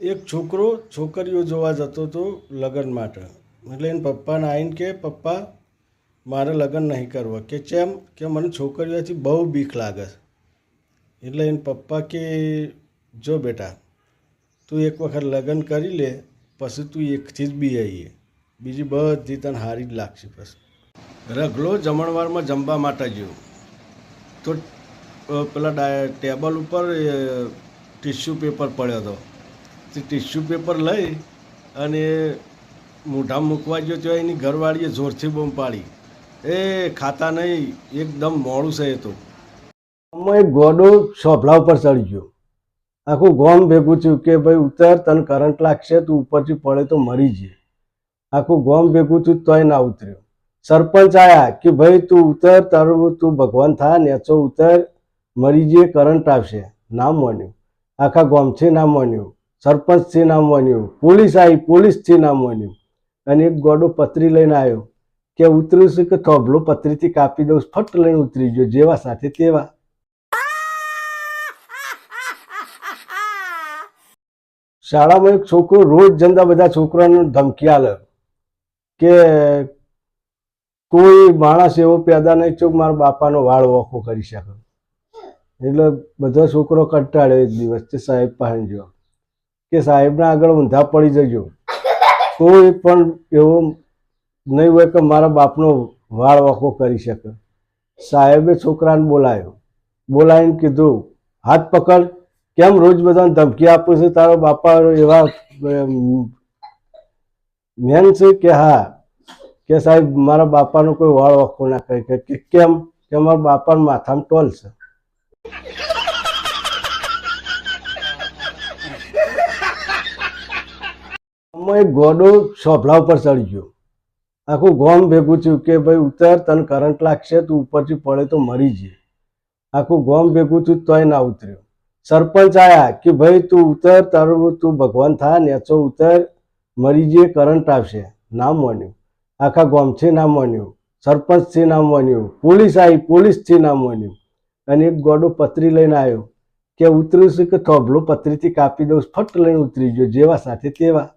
એક છોકરો છોકરીઓ જોવા જતો હતો લગ્ન માટે. એટલે એને પપ્પાને આવીને કે, પપ્પા, મારે લગ્ન નહીં કરવા. કે ચેમ કે મને છોકરીઓથી બહુ બીક લાગે એટલે એને પપ્પા કે, જો બેટા, તું એક વખત લગ્ન કરી લે, પછી તું એકથી જ બી આવીએ બીજી બધી તને સારી જ લાગશે પછી. રગલો જમણવારમાં જમવા માટે ગયો. તો પેલા ટેબલ ઉપર ટિશ્યુ પેપર પડ્યો હતો. ટિશ્યુ પેપર લઈ અને મોઢા મૂકવા ગયો તો એની ઘરવાળીએ જોરથી બૂમ પાડી. એ ખાતા નહીં, એકદમ મોડું છે તો. અમે ગોડો સોભલા ઉપર ચડી ગયો. આખું ગોમ ભેગું થયું કે ભાઈ ઉતર, તને કરંટ લાગશે, તું ઉપરથી પડે તો મરી જઈએ આખું ગોમ ભેગું થયું તોય ના ઉતર્યો. સરપંચ આયા કે ભાઈ તું ઉતર, તારું તું ભગવાન થા, નેચો ઉતર, મરી જઈએ કરંટ આવશે. ના માન્યું. આખા ગોમથી ના માન્યું. સરપંચથી નામ માન્યું, પોલીસ આવી પોલીસથી નામ માન્યું. અને એક ગોડો પતરી લઈને આવ્યો કે ઉતર્યું છે કે થોભલો પતરીથી કાપી દઉં, ફટ લઈને ઉતરી ગયો, જેવા સાથે તેવા. શાળામાં એક છોકરો રોજ જંદા બધા છોકરાને ધમકી આલે કે કોઈ માણસ એવો પેદા નહીં ચોક મારા બાપાનો વાળ ઓખો કરી શકે. એટલે બધા છોકરો કંટાળ્યો એક દિવસ સાહેબ પાસે ગયો કે સાહેબના આગળ ઊંધા પડી જજો. કોઈ પણ એવો નહીં હોય કે મારા બાપનો વાળ ઓખો કરી શકે. સાહેબે છોકરાને બોલાયો. બોલાવીને કીધું, હાથ પકડ, કેમ રોજ બધાને ધમકી આપું છું? તારો બાપા એવા મેન છે કે હા, કે સાહેબ, મારા બાપાનો કોઈ વાળ ઓખો ના કરી કે, કેમ? કે મારા બાપાના માથામાં ટોલ છે. આમાં એક ગોડો સોભલા ઉપર ચડી ગયો. આખું ગોમ ભેગું થયું કે ભાઈ ઉતર, તને કરંટ લાગશે, તું ઉપરથી પડે તો મરી જઈએ આખું ગોમ ભેગું થયું તોય ના ઉતર્યો. સરપંચ આવ્યા કે ભાઈ તું ઉતર, તારું તું ભગવાન થા નેચો ઉતર, મરી જઈએ કરંટ આવશે. ના માન્યું. આખા ગોમથી ના માન્યું. સરપંચથી ના માન્યું. પોલીસ આવી પોલીસથી ના માન્યું. અને એક ગોડો પતરી લઈને આવ્યો. કે ઉતર્યું છે કે થોભલો પતરીથી કાપી દઉં, ફટ લઈને ઉતરી ગયો, જેવા સાથે તેવા.